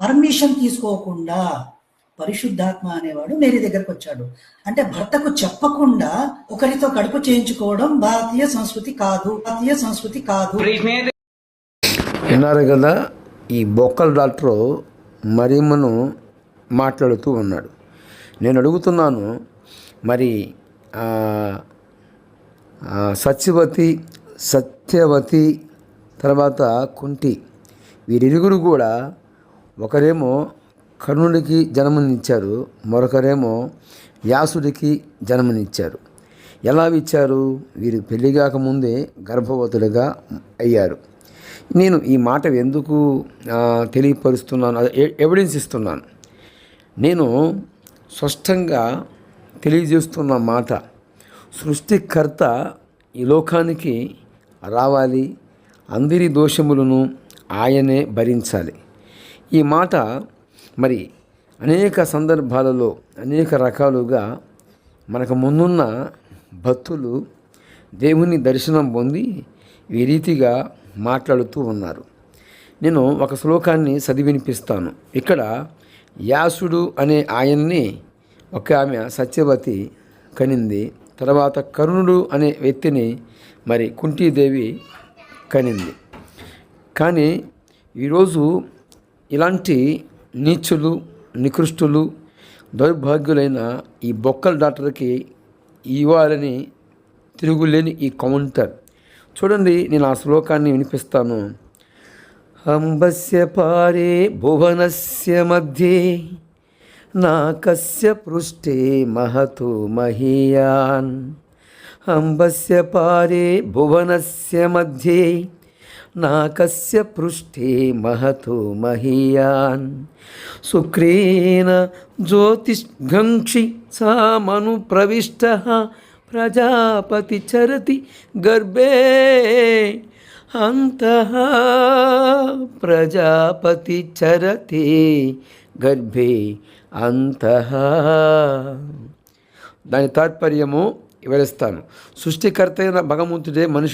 Permission తీసుకోకుండా పరిశుద్ధాత్మ అనేవాడు మేరీ దగ్గరకు వచ్చాడు. అంటే భర్తకు చెప్పకుండా ఒకరితో కడుపు చేయించుకోవడం భారతీయ సంస్కృతి కాదు భారతీయ సంస్కృతి కాదు. విన్నారు కదా ఈ బొక్కల డాక్టరు మరియమ్మను మాట్లాడుతూ ఉన్నాడు. నేను అడుగుతున్నాను మరి సత్యవతి సత్యవతి తర్వాత కుంటి వీరిరుగురు కూడా ఒకరేమో కర్ణుడికి జన్మనిచ్చారు మరొకరేమో వ్యాసుడికి జన్మనిచ్చారు. ఎలా ఇచ్చారు వీరు పెళ్ళి కాకముందే గర్భవతులుగా అయ్యారు. నేను ఈ మాట ఎందుకు తెలియపరుస్తున్నాను? ఎవిడెన్స్ ఇస్తున్నాను. నేను స్పష్టంగా తెలియజేస్తున్న మాట సృష్టికర్త ఈ లోకానికి రావాలి అందరి దోషములను ఆయనే భరించాలి. ఈ మాట మరి అనేక సందర్భాలలో అనేక రకాలుగా మనకు ముందున్న భక్తులు దేవుని దర్శనం పొంది ఈ రీతిగా మాట్లాడుతూ ఉన్నారు. నేను ఒక శ్లోకాన్ని చదివినిపిస్తాను. ఇక్కడ యాసుడు అనే ఆయన్ని ఒక ఆమె సత్యవతి కనింది. తర్వాత కరుణుడు అనే వ్యక్తిని మరి కుంటీదేవి కనింది. కానీ ఈరోజు ఇలాంటి నీచులు నికృష్టులు దౌర్భాగ్యులైన ఈ బొక్కల డాక్టర్కి ఇవ్వాలని తిరుగులేని ఈ కౌంటర్. చూడండి నేను ఆ శ్లోకాన్ని వినిపిస్తాను. అంబస్య పారే భువనస్య మధ్యే నాకస్య పృష్ఠే మహతు మహీయాన్. అంబస్య పారే భువనస్య మధ్యే నాకస్య పృష్ఠే మహతో మహీయాన్. శుక్రేణ జ్యోతిష్ఘంక్షి సామను ప్రవిష్ట ప్రజాపతి చరతి గర్భే. అంత ప్రజాపతి చరతి గర్భే. అంత. దాని తాత్పర్యము వివరిస్తాను. సృష్టికర్త అయిన భగవంతుడే మనుషు